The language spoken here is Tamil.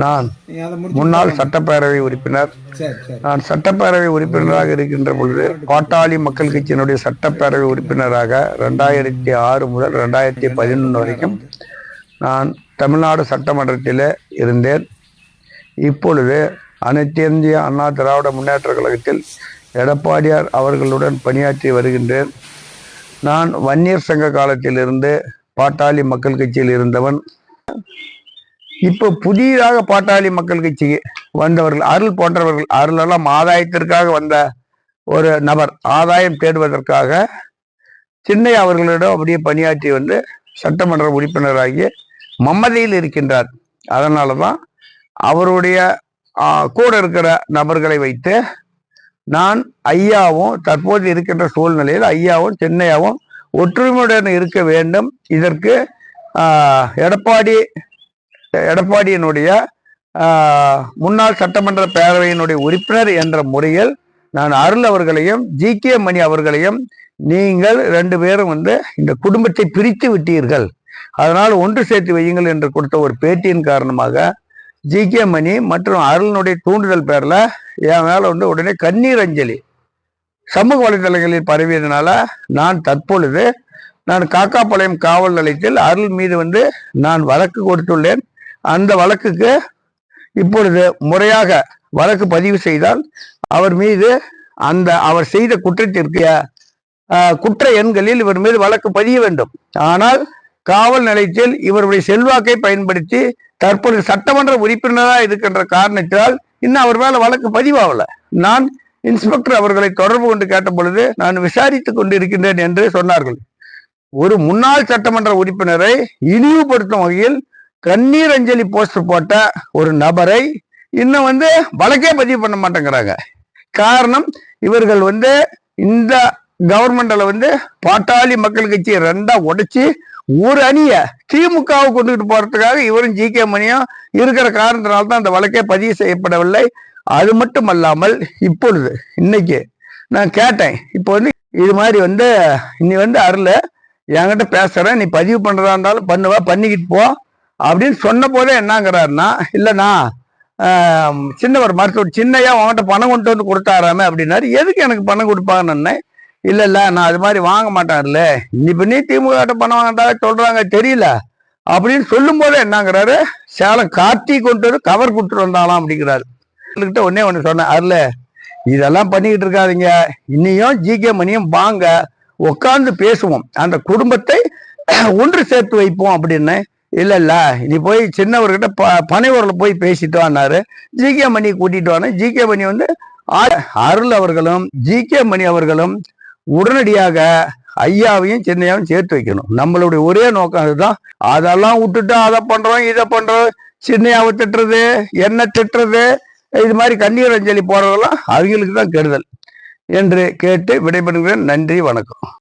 நான் முன்னாள் சட்டப்பேரவை உறுப்பினர். நான் சட்டப்பேரவை உறுப்பினராக இருக்கின்ற பொழுது பாட்டாளி மக்கள் கட்சியினுடைய சட்டப்பேரவை உறுப்பினராக ரெண்டாயிரத்தி ஆறு முதல் ரெண்டாயிரத்தி பதினொன்று வரைக்கும் நான் தமிழ்நாடு சட்டமன்றத்தில் இருந்தேன். இப்பொழுது அனைத்து இந்திய அண்ணா திராவிட முன்னேற்ற கழகத்தில் எடப்பாடியார் அவர்களுடன் பணியாற்றி வருகின்றேன். நான் வன்னியர் சங்க காலத்திலிருந்து பாட்டாளி மக்கள் கட்சியில் இருந்தவன். இப்போ புதிதாக பாட்டாளி மக்கள் கட்சிக்கு வந்தவர்கள் அருள் போன்றவர்கள் அருளெல்லாம் ஆதாயத்திற்காக வந்த ஒரு நபர் ஆதாயம் தேடுவதற்காக சின்னை அவர்களிடம் அப்படியே பணியாற்றி வந்து சட்டமன்ற உறுப்பினராகி மம்மதியில் இருக்கின்றார். அதனால தான் அவருடைய கூட இருக்கிற நபர்களை வைத்து நான் ஐயாவும் தற்போது இருக்கின்ற சூழ்நிலையில் ஐயாவும் சென்னையாவும் ஒற்றுமையுடன் இருக்க வேண்டும். இதற்கு எடப்பாடி எடப்பாடியினுடைய முன்னாள் சட்டமன்ற பேரவையினுடைய உறுப்பினர் என்ற முறையில் நான் அருள் அவர்களையும் ஜி கே மணி அவர்களையும் நீங்கள் ரெண்டு பேரும் வந்து இந்த குடும்பத்தை பிரித்து விட்டீர்கள். அதனால் ஒன்று சேர்த்து வையுங்கள் என்று கொடுத்த ஒரு பேட்டியின் காரணமாக ஜி கே மணி மற்றும் அருளினுடைய தூண்டுதல் பேரில் என் மேல வந்து உடனே கண்ணீர் அஞ்சலி. சமூக வலைதளங்களில் பரவியதுனால நான் தற்பொழுது நான் காக்காப்பாளையம் காவல் நிலையத்தில் அருள் மீது வந்து நான் வழக்கு கொடுத்துள்ளேன். அந்த வழக்குக்கு இப்பொழுது முறையாக வழக்கு பதிவு செய்தால் அவர் மீது அந்த அவர் செய்த குற்றத்திற்கு குற்ற எண்களில் இவர் மீது வழக்கு பதிய வேண்டும். ஆனால் காவல் நிலையத்தில் இவருடைய செல்வாக்கை பயன்படுத்தி தற்போது சட்டமன்ற உறுப்பினராக இருக்கின்ற காரணத்தால் இன்னும் அவர் மேல வழக்கு பதிவாகல. நான் இன்ஸ்பெக்டர் அவர்களை தொடர்பு கொண்டு கேட்ட பொழுது நான் விசாரித்துக் கொண்டிருக்கின்றேன் என்று சொன்னார்கள். ஒரு முன்னாள் சட்டமன்ற உறுப்பினரை இழிவுபடுத்தும் வகையில் கண்ணீர் அஞ்சலி போஸ்டர் போட்ட ஒரு நபரை இன்னும் வந்து வழக்கே பதிவு பண்ண மாட்டேங்கிறாங்க. காரணம் இவர்கள் வந்து இந்த கவர்மெண்டில் வந்து பாட்டாளி மக்கள் கட்சியை ரெண்டா உடைச்சி ஒரு அணிய திமுகவை கொண்டுகிட்டு போறதுக்காக இவரும் ஜி. கே. மணியும் இருக்கிற காரணத்தினால தான் அந்த வழக்கே பதிவு செய்யப்படவில்லை. அது மட்டும் அல்லாமல் இப்பொழுது இன்னைக்கு நான் கேட்டேன் இப்போ வந்து இது மாதிரி வந்து நீ வந்து அருள் என்கிட்ட பேசுகிறேன் நீ பதிவு பண்ணுறதா இருந்தாலும் பண்ணுவா பண்ணிக்கிட்டு போ. அப்படின்னு சொன்ன போதே என்னங்கிறாருன்னா இல்லைண்ணா சின்னவர் மருத்துவர் சின்னையா உன்கிட்ட பணம் கொண்டு வந்து கொடுத்தாராமே அப்படின்னாரு. எதுக்கு எனக்கு பணம் கொடுப்பாங்கன்னு இல்லை இல்லை நான் அது மாதிரி வாங்க மாட்டார்ல இப்போ நீ திமுக பணம் வாங்கட்டா சொல்கிறாங்க தெரியல. அப்படின்னு சொல்லும் போதே என்னங்கிறாரு? சேலம் கார்த்தி கொண்டு வந்து கவர் கொடுத்துட்டு வந்தாலாம் அப்படிங்கிறாரு. கிட்ட ஒன்னே ஒன்று சொன்னேன். அருள இதெல்லாம் பண்ணிக்கிட்டு இருக்காதீங்க. இன்னையும் ஜிகே மணியும் வாங்க உட்காந்து பேசுவோம். அந்த குடும்பத்தை ஒன்று சேர்த்து வைப்போம் அப்படின்னு இல்லை இல்லை நீ போய் சின்னவர்கிட்ட ப பனைவரில் போய் பேசிட்டு வானாரு ஜி கே மணி கூட்டிட்டு வானே ஜி கே மணி வந்து அருள் அவர்களும் ஜி கே மணி அவர்களும் உடனடியாக ஐயாவையும் சின்னையாவையும் சேர்த்து வைக்கணும். நம்மளுடைய ஒரே நோக்கம் அதுதான். அதெல்லாம் விட்டுட்டு அதை பண்ணுறோம் இதை பண்ணுறோம் சின்னையாவை திட்டுறது என்ன திட்டுறது இது மாதிரி கண்ணீர் அஞ்சலி போடுறதெல்லாம் அவங்களுக்கு தான் கெடுதல் என்று கேட்டு விடைபெறுகிறேன். நன்றி வணக்கம்.